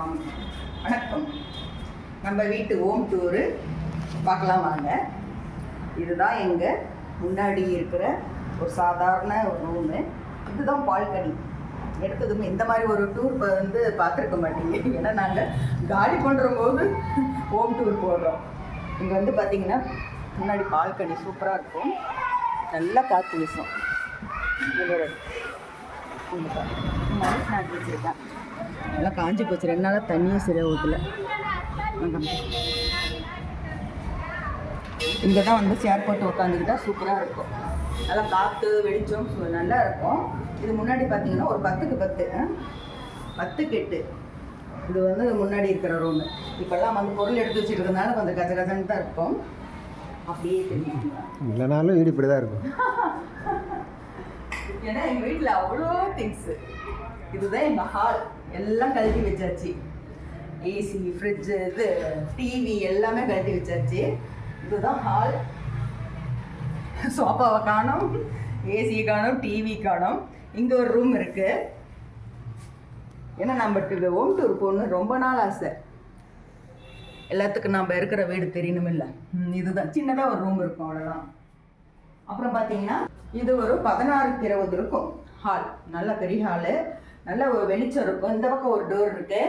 ஆம். வணக்கம். நம்ம வீட்டு ஓம் டூரு பார்க்கலாம் வாங்க. இதுதான் எங்கள் முன்னாடி இருக்கிற ஒரு சாதாரண ஒரு ரூமு இதுதான் பால்கனி எடுத்ததுமே இந்த மாதிரி ஒரு டூர் வந்து பார்த்துருக்க மாட்டீங்க. ஏன்னா நாங்கள் காலி பண்ணுற போது ஹோம் டூர் போடுறோம் இங்கே வந்து பார்த்தீங்கன்னா முன்னாடி பால்கனி சூப்பராக இருக்கும். நல்லா காற்று வீசும். இதோட மணி நாட்டு வச்சுருக்கேன். நல்லா காஞ்சி போச்சு. ரெண்டு நாளாக தண்ணியே சரியாக ஊற்றல இங்கே தான் வந்து சேர் போட்டு உட்காந்துக்கிட்டா சூப்பராக இருக்கும். நல்லா காற்று வெளிச்சம் நல்லா இருக்கும். இது முன்னாடி பார்த்தீங்கன்னா ஒரு பத்துக்கு பத்து? பத்துக்கு எட்டு. இது வந்து முன்னாடி இருக்கிற ரூமு இப்போல்லாம் வந்து பொருள் எடுத்து வச்சுருக்கனால கொஞ்சம் கச்ச கச்சன்னு தான் இருக்கும். அப்படியே இல்லைனாலும் வீடு இப்படி தான் இருக்கும். ஏன்னா எங்கள் வீட்டில் அவ்வளோ திங்ஸு இதுதான் எங்கள் ஹால் எல்லாம் கழட்டி வச்சாச்சு. ஏசி ஃப்ரிட்ஜு இது டிவி எல்லாமே கழட்டி வச்சாச்சு. இதுதான் ஹால் சோஃபாவை காணும் ஏசி காணும் டிவி காணும். இங்கே ஒரு ரூம் இருக்குது ஏன்னா நம்ம ஹோம் டூர் போகணும்னு ரொம்ப நாள் ஆசை. எல்லாத்துக்கும் நம்ம இருக்கிற வீடு தெரியணும் இல்லை இதுதான். சின்னதாக ஒரு ரூம் இருக்கும் அவ்வளோதான் அப்புறம் பார்த்தீங்கன்னா இது ஒரு பதினாறுக்கு இருபது இருக்கும். ஹால் நல்ல பெரிய ஹாலு நல்ல ஒரு வெளிச்சம் இருக்கும். இந்த பக்கம் ஒரு டோர் இருக்கு.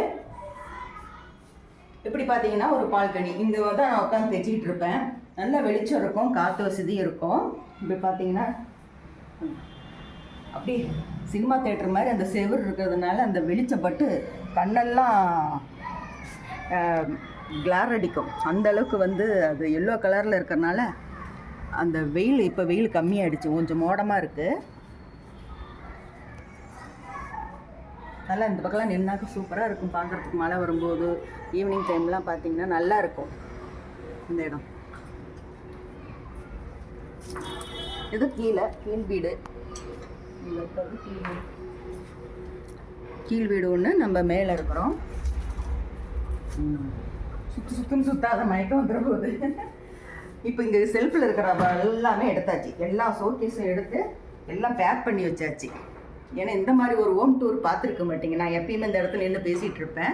இப்படி பார்த்தீங்கன்னா ஒரு பால்கனி இந்த தான் நான் உட்காந்து தைச்சிக்கிட்டு இருப்பேன். நல்ல வெளிச்சம் இருக்கும் காற்று வசதி இருக்கும். இப்படி பார்த்தீங்கன்னா அப்படி சினிமா தேட்டர் மாதிரி அந்த செவுரு இருக்கிறதுனால அந்த வெளிச்சப்பட்டு கண்ணெல்லாம் கிளார் அடிக்கும். அந்த அளவுக்கு வந்து அது எல்லோ கலரில் இருக்கிறனால அந்த வெயில் இப்போ வெயில் கம்மியாகிடுச்சு கொஞ்சம் மோடமாக இருக்குது நல்லா இந்த பக்கம்லாம் நின்னாக்க சூப்பராக இருக்கும். பார்க்குறதுக்கு மழை வரும்போது ஈவினிங் டைம்லாம் பார்த்தீங்கன்னா நல்லா இருக்கும். இந்த இடம். இது கீழே கீழ் வீடு. கீழ் வீடு. ஒன்று நம்ம மேலே இருக்கிறோம். ம். சுத்து சுத்துன்னு சுத்தாத மயக்கம் வந்துட போகுது இப்போ இங்கே செல்ஃபில் இருக்கிற எல்லாமே எடுத்தாச்சு. எல்லா ஷோகேஸும் எடுத்து எல்லாம் பேக் பண்ணி வச்சாச்சு. ஏன்னா இந்த மாதிரி ஒரு ஹோம் டூர் பார்த்துருக்க மாட்டீங்க. நான் எப்பயுமே இந்த இடத்துல நின்று பேசிகிட்டு இருப்பேன்.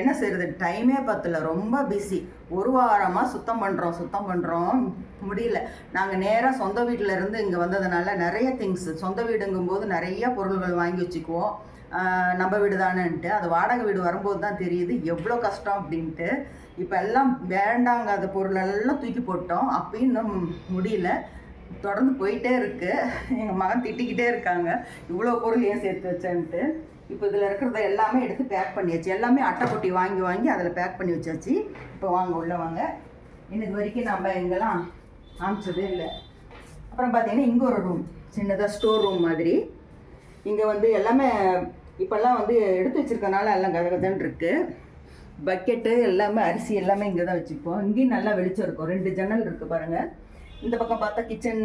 என்ன செய்யறது டைமே பத்தல. ரொம்ப பிஸி ஒரு வாரமாக சுத்தம் பண்ணுறோம் சுத்தம் பண்ணுறோம் முடியல. நாங்கள் நேராக சொந்த வீட்டில் இருந்து இங்கே வந்ததுனால நிறைய திங்ஸ் சொந்த வீடுங்கும்போது நிறைய பொருள்கள் வாங்கி வச்சுக்குவோம். நம்ம வீடு தானேன்ட்டு. அது வாடகை வீடு வரும்போது தான் தெரியுது. எவ்வளோ கஷ்டம் அப்படின்ட்டு. இப்போ எல்லாம் வேண்டாங்காத அந்த பொருளெல்லாம் தூக்கி போட்டோம். அப்பயும் இன்னும் முடியல. தொடர்ந்து போயிட்டே இருக்கு. எங்கள் மகன் திட்டிக்கிட்டே இருக்காங்க. இவ்வளோ பொருள் ஏன் சேர்த்து வச்சேன்ட்டு. இப்போ இதில் இருக்கிறத எல்லாமே எடுத்து பேக் பண்ணியாச்சு. எல்லாமே அட்டைப்பொட்டி வாங்கி வாங்கி அதில் பேக் பண்ணி வச்சாச்சு. இப்போ வாங்க உள்ளே வாங்க. இன்னைக்கு வரைக்கும் நம்ம எங்கெல்லாம் காமிச்சதே இல்லை. அப்புறம் பார்த்தீங்கன்னா இங்கே ஒரு ரூம் சின்னதாக ஸ்டோர் ரூம் மாதிரி. இங்கே வந்து எல்லாமே இப்போல்லாம் வந்து எடுத்து வச்சிருக்கனால எல்லாம் கதகதன் இருக்குது பக்கெட்டு எல்லாமே அரிசி எல்லாமே இங்கே தான் வச்சுப்போம் இங்கேயும் நல்லா வெளிச்சம் இருக்கும். ரெண்டு ஜன்னல் இருக்குது பாருங்கள் இந்த பக்கம் பார்த்தா கிச்சன்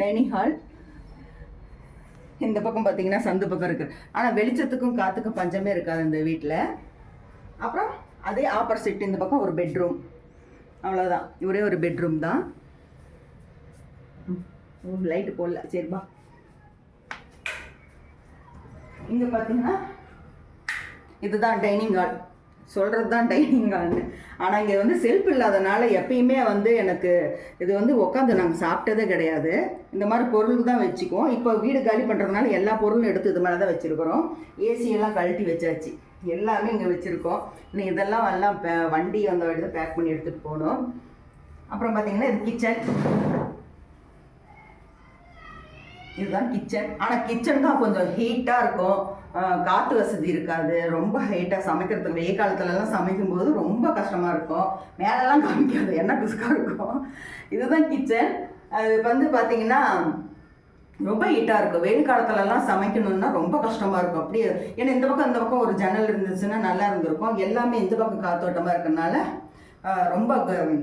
டைனிங் ஹால் இந்த பக்கம் பார்த்தீங்கன்னா சந்து பக்கம் இருக்குது ஆனால் வெளிச்சத்துக்கும் காற்றுக்கும் பஞ்சமே இருக்காது இந்த வீட்டில் அப்புறம் அதே ஆப்போசிட் இந்த பக்கம் ஒரு பெட்ரூம் அவ்வளோதான் ஒரே ஒரு பெட்ரூம் தான். லைட்டு போடல. சரிப்பா இங்கே பார்த்தீங்கன்னா இதுதான் டைனிங் ஹால் சொல்கிறது தான் டைனிங் ஹால்னு ஆனால் இங்கே வந்து செல்ஃப் இல்லாதனால எப்பயுமே வந்து எனக்கு இது வந்து உட்காந்து நாங்கள் சாப்பிட்டதே கிடையாது. இந்த மாதிரி பொருள் தான் வச்சுக்குவோம். இப்போ வீடு காலி பண்ணுறதுனால எல்லா பொருளும் எடுத்து இது மேலே தான் வச்சுருக்குறோம் ஏசியெல்லாம் கழட்டி வச்சாச்சு. எல்லாமே இங்கே வச்சுருக்கோம். இன்னும் இதெல்லாம் எல்லாம் பே- வண்டி அந்த இடத்துல பேக் பண்ணி எடுத்துகிட்டு போகணும். அப்புறம் பார்த்தீங்கன்னா இது கிச்சன் இதுதான் கிச்சன் ஆனால் கிச்சன் தான் கொஞ்சம் ஹீட்டாக இருக்கும். காற்று வசதி இருக்காது. ரொம்ப ஹைட்டாக சமைக்கிறதுக்கு வெயில் காலத்துலலாம் சமைக்கும்போது ரொம்ப கஷ்டமாக இருக்கும். மேலெல்லாம் காமிக்காது. என்ன பிஸ்காக இருக்கும். இதுதான் கிச்சன் அது வந்து பார்த்தீங்கன்னா ரொம்ப ஹீட்டாக இருக்கும். வெயில் காலத்துலலாம் சமைக்கணும்னா ரொம்ப கஷ்டமாக இருக்கும். அப்படியே ஏன்னா இந்த பக்கம் இந்த பக்கம் ஒரு ஜன்னல் இருந்துச்சுன்னா நல்லா இருந்திருக்கும். எல்லாமே இந்த பக்கம் காத்தோட்டமாக இருக்கறனால ரொம்ப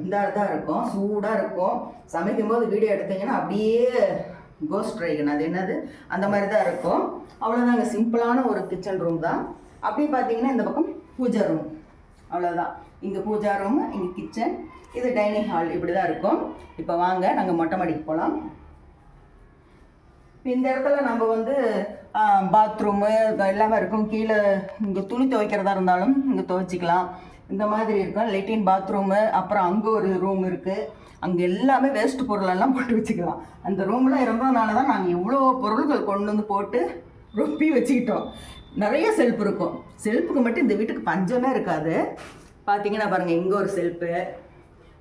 இதாக தான் இருக்கும். சூடாக இருக்கும். சமைக்கும்போது வீடியோ எடுத்தீங்கன்னா அப்படியே கோஸ்ட் ட்ரைகன் அது என்னது? அந்த மாதிரி தான் இருக்கும் அவ்வளோதாங்க சிம்பிளான ஒரு கிச்சன் ரூம் தான். அப்படியே பார்த்தீங்கன்னா இந்த பக்கம் பூஜா ரூம் அவ்வளோதான் இங்கே பூஜா ரூம் இங்கே கிச்சன் இது டைனிங் ஹால் இப்படி தான் இருக்கும். இப்போ வாங்க நாங்கள் மொட்டை மாடிக்கு போகலாம் இந்த இடத்துல நம்ம வந்து பாத்ரூமு எல்லாமே இருக்கும். கீழே இங்கே துணி துவைக்கிறதா இருந்தாலும் இங்கே துவைச்சிக்கலாம். இந்த மாதிரி இருக்கும் லெட்டின் பாத்ரூமு அப்புறம் அங்கே ஒரு ரூம் இருக்குது அங்கே எல்லாமே வேஸ்ட் பொருளெல்லாம் போட்டு வச்சுக்கலாம். அந்த ரூமில் இருந்ததுனால தான் நாங்கள் இவ்வளோ பொருள்கள் கொண்டு வந்து போட்டு ரொப்பி வச்சுக்கிட்டோம். நிறைய செல்ஃப் இருக்கும். செல்ஃபுக்கு மட்டும் இந்த வீட்டுக்கு பஞ்சமே இருக்காது. பார்த்தீங்கன்னா பாருங்கள் இங்கே ஒரு செல்ஃபு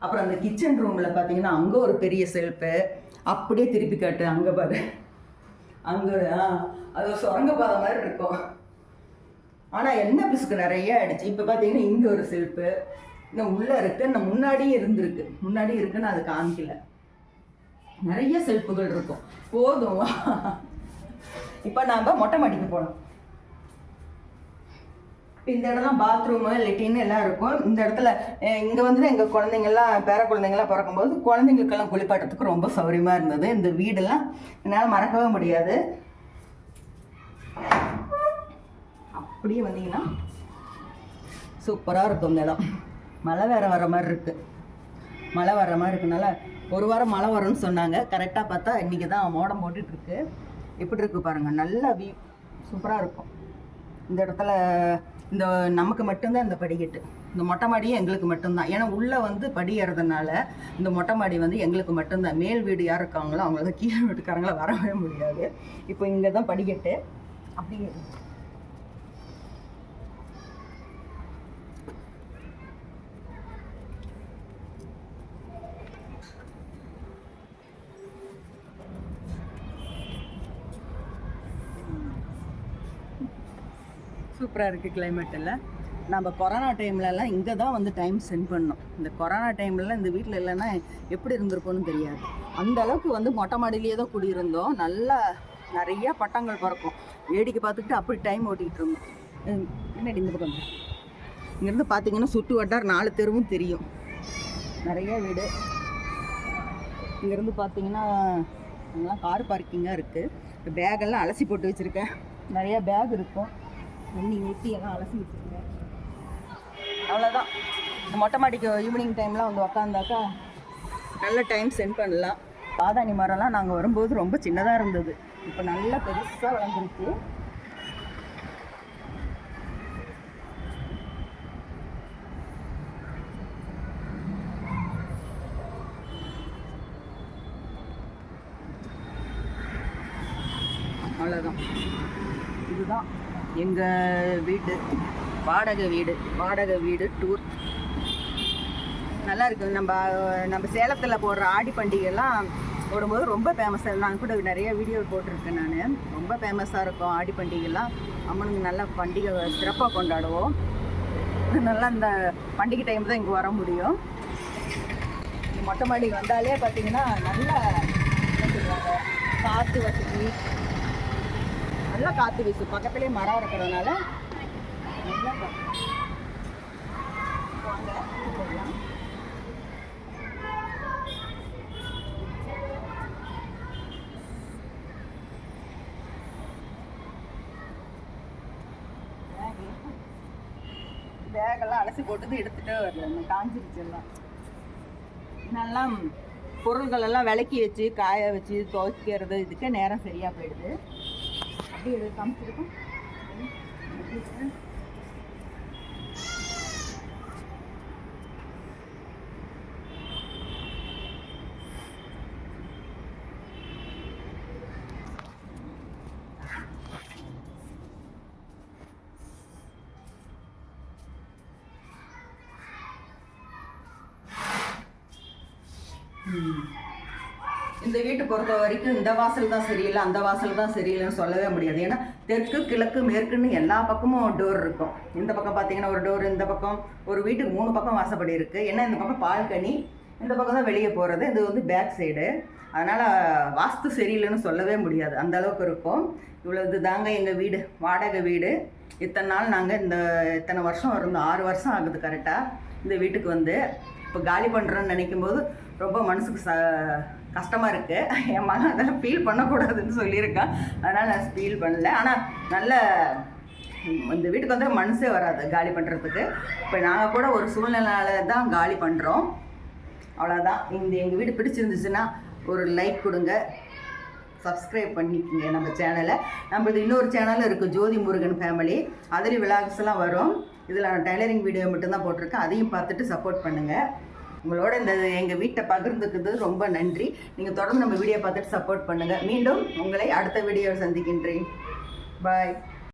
அப்புறம் அந்த கிச்சன் ரூமில் பார்த்தீங்கன்னா அங்கே ஒரு பெரிய செல்ஃபு அப்படியே திருப்பி காட்டு அங்கே பாரு. அங்கே ஆ அது சுரங்க பாதை மாதிரி இருக்கும். ஆனால் என்ன பிசுக்கு நிறைய ஆயிடுச்சு. இப்போ பார்த்தீங்கன்னா இங்கே ஒரு செல்ப்பு இன்னும் உள்ளே இருக்குது இன்னும் முன்னாடியும் இருந்திருக்கு. முன்னாடி இருக்குன்னு அது காமிக்கல. நிறைய செல்ப்புகள் இருக்கும். போதும். வா. இப்போ நாம் மொட்டை மாடிக்கு போகலாம் இந்த இடம்லாம் பாத்ரூமு லெட்டின் எல்லாம் இருக்கும். இந்த இடத்துல இங்கே வந்து எங்கள் குழந்தைங்கள்லாம் பேர குழந்தைங்கள்லாம் பிறக்கும்போது குழந்தைங்களுக்கெல்லாம் குளிப்பாட்டத்துக்கு ரொம்ப சௌகரியமாக இருந்தது. இந்த வீடெல்லாம் என்னால் மறக்கவே முடியாது. அப்படியே வந்தீங்கன்னா சூப்பராக இருக்கும் இந்த இடம். மழை வேற வர மாதிரி இருக்குது மழை வர்ற மாதிரி இருக்குனால ஒரு வாரம் மழை வரும்னு சொன்னாங்க. கரெக்டாக பார்த்தா இன்றைக்கி தான் மோடம் போட்டுட்ருக்கு எப்படி இருக்குது பாருங்கள் நல்ல வியூ சூப்பராக இருக்கும். இந்த இடத்துல இந்த நமக்கு மட்டும்தான் இந்த படிக்கட்டு. இந்த மொட்டை மாடியும் எங்களுக்கு மட்டும்தான். ஏன்னா உள்ளே வந்து படி ஏறதுனால இந்த மொட்டை மாடி வந்து எங்களுக்கு மட்டும்தான். மேல் வீடு யார் இருக்காங்களோ அவங்களுக்கு கீழே வீட்டுக்காரங்கள வரவே முடியாது. இப்போ இங்கே தான் படிக்கட்டு அப்படிங்கிறது சூப்பராக இருக்குது கிளைமேட்டில் எல்லாம் நம்ம கொரோனா டைம்லலாம் இங்கே தான் வந்து டைம் ஸ்பெண்ட் பண்ணோம். இந்த கொரோனா டைம்லலாம் இந்த வீட்டில் இல்லைன்னா எப்படி இருந்திருக்கும்னு தெரியாது. அந்த அளவுக்கு வந்து மொட்டை மாடியிலேயே தான் குடியிருந்தோம். நல்லா நிறையா பட்டங்கள் பறக்கும். வேடிக்கை பார்த்துக்கிட்டு அப்படி டைம் ஓட்டிகிட்டு இருந்தோம். என்னடி இந்த பக்கம் இங்கேருந்து பார்த்தீங்கன்னா சுற்று வட்டார் நாலு தெருவும் தெரியும். நிறைய வீடு. இங்கேருந்து பார்த்தீங்கன்னா கார் பார்க்கிங்காக இருக்குது பேக்கெல்லாம் அலசி போட்டு வச்சுருக்கேன். நிறையா பேக் இருக்கும். தண்ணி ஊற்றி எல்லாம் அலசி வச்சுருக்கேன் அவ்வளோதான் இந்த மொட்டை மாடிக்கு ஈவினிங் டைம்லாம் வந்து உக்காந்தாக்கா நல்ல டைம் ஸ்பெண்ட் பண்ணலாம். பாதாணி மரம்லாம் நாங்கள் வரும்போது ரொம்ப சின்னதாக இருந்தது. இப்போ நல்லா பெருசாக வளர்ந்துருச்சு அவ்வளோதான் இதுதான். எங்கள் வீடு? வாடகை வீடு. வாடகை வீடு டூர் நல்லா இருக்கு. நம்ம நம்ம சேலத்தில் போடுற ஆடி பண்டிகைலாம் போடும்போது ரொம்ப ஃபேமஸாக நான் கூட நிறைய வீடியோ போட்டிருக்கேன் நான். ரொம்ப ஃபேமஸாக இருக்கும் ஆடி பண்டிகைலாம். அம்மனுக்கு நல்லா பண்டிகை சிறப்பாக கொண்டாடுவோம். நல்லா இந்த பண்டிகை டைம் தான் இங்கே வர முடியும். மொட்டை மாடி வந்தாலே பார்த்தீங்கன்னா நல்லா காற்று வசதி நல்லா காற்று வீசும் பக்கத்துலேயே மரம் இருக்கிறதுனால நல்லா பேக்கெல்லாம் அலசி போட்டு எடுத்துகிட்டே வரல. இன்னும் காஞ்சிருச்சு எல்லாம். நல்லா பொருள்கள் எல்லாம் விளக்கி வச்சு காய வச்சு துவைக்கிறது இதுக்கே நேரம் சரியாக போயிடுது. அப்படியே எடுத்து காமிச்சிருக்கோம் இந்த வீட்டை பொறுத்த வரைக்கும் இந்த வாசல் தான் சரியில்லை அந்த வாசல் தான் சரியில்லைன்னு சொல்லவே முடியாது. ஏன்னா தெற்கு கிழக்கு மேற்குன்னு எல்லா பக்கமும் டோர் இருக்கும். இந்த பக்கம் பார்த்தீங்கன்னா ஒரு டோர் இந்த பக்கம் ஒரு வீட்டுக்கு மூணு பக்கம் வாசப்படி இருக்குது ஏன்னா இந்த பக்கம் பால்கனி இந்த பக்கம் தான் வெளியே போகிறது இது வந்து பேக் சைடு அதனால் வாஸ்து சரியில்லைன்னு சொல்லவே முடியாது. அந்த அளவுக்கு இருக்கும். இவ்வளோ இது தாங்க எங்கள் வீடு வாடகை வீடு. இத்தனை நாள் நாங்கள் இந்த இத்தனை வருஷம் இருந்தோம் ஆறு வருஷம் ஆகுது கரெக்டாக இந்த வீட்டுக்கு வந்து. இப்போ காலி பண்ணுறோன்னு நினைக்கும் போது ரொம்ப மனசுக்கு ச கஷ்டமாக இருக்குது என் மகன் அதெல்லாம் ஃபீல் பண்ணக்கூடாதுன்னு சொல்லியிருக்கான். அதனால் நான் ஃபீல் பண்ணல. ஆனால் நல்ல இந்த வீட்டுக்கு வந்து மனசே வராது காலி பண்ணுறதுக்கு இப்போ நாங்கள் கூட ஒரு சூழ்நிலையால தான் காலி பண்ணுறோம் அவ்வளோதான் இந்த எங்கள் வீடு பிடிச்சிருந்துச்சுன்னா ஒரு லைக் கொடுங்க. சப்ஸ்கிரைப் பண்ணிக்கோங்க நம்ம சேனலை நம்மளது இன்னொரு சேனலும் இருக்குது ஜோதி முருகன் ஃபேமிலி அதில் விலாக்ஸ் எல்லாம் வரும். இதில் நான் டைலரிங் வீடியோ மட்டும்தான் போட்டிருக்கேன். அதையும் பார்த்துட்டு சப்போர்ட் பண்ணுங்கள் உங்களோட இந்த எங்கள் வீட்டை பகிர்ந்துக்குது ரொம்ப நன்றி. நீங்கள் தொடர்ந்து நம்ம வீடியோ பார்த்துட்டு சப்போர்ட் பண்ணுங்கள் மீண்டும் உங்களை அடுத்த வீடியோவில் சந்திக்கின்றேன். பாய்